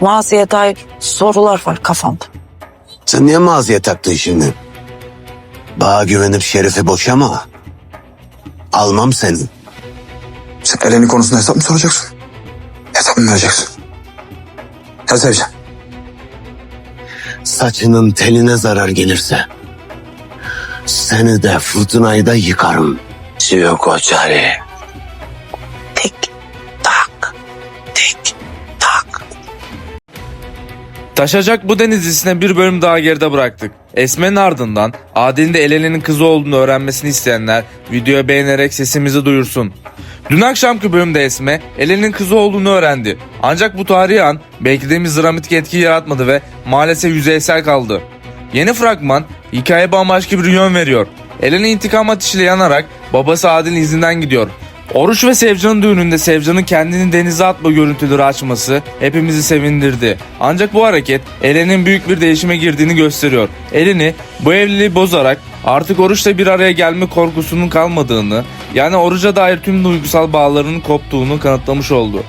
maziye dair sorular var kafamda. Sen niye maziye taktın şimdi? Bana güvenip Şerif'i boşama. Almam seni. Sen Eleni konusunda hesap mı soracaksın? Hesap mı vereceksin? Ya Sevcan. Saçının teline zarar gelirse seni de fırtınayı da yıkarım. Yok o Taşacak bu deniz dizisine bir bölüm daha geride bıraktık. Esme'nin ardından Adil'in de Elen'in kızı olduğunu öğrenmesini isteyenler videoya beğenerek sesimizi duyursun. Dün akşamki bölümde Esme Elen'in kızı olduğunu öğrendi. Ancak bu tarihi an beklediğimiz dramatik etki yaratmadı ve maalesef yüzeysel kaldı. Yeni fragman hikaye bambaşka bir yön veriyor. Elen'in intikam ateşiyle yanarak babası Adil'in izinden gidiyor. Oruç ve Sevcan'ın düğününde Sevcan'ın kendini denize atma görüntüleri açması hepimizi sevindirdi. Ancak bu hareket Elen'in büyük bir değişime girdiğini gösteriyor. Elen'i bu evliliği bozarak artık Oruç'la bir araya gelme korkusunun kalmadığını yani Oruç'a dair tüm duygusal bağlarının koptuğunu kanıtlamış oldu.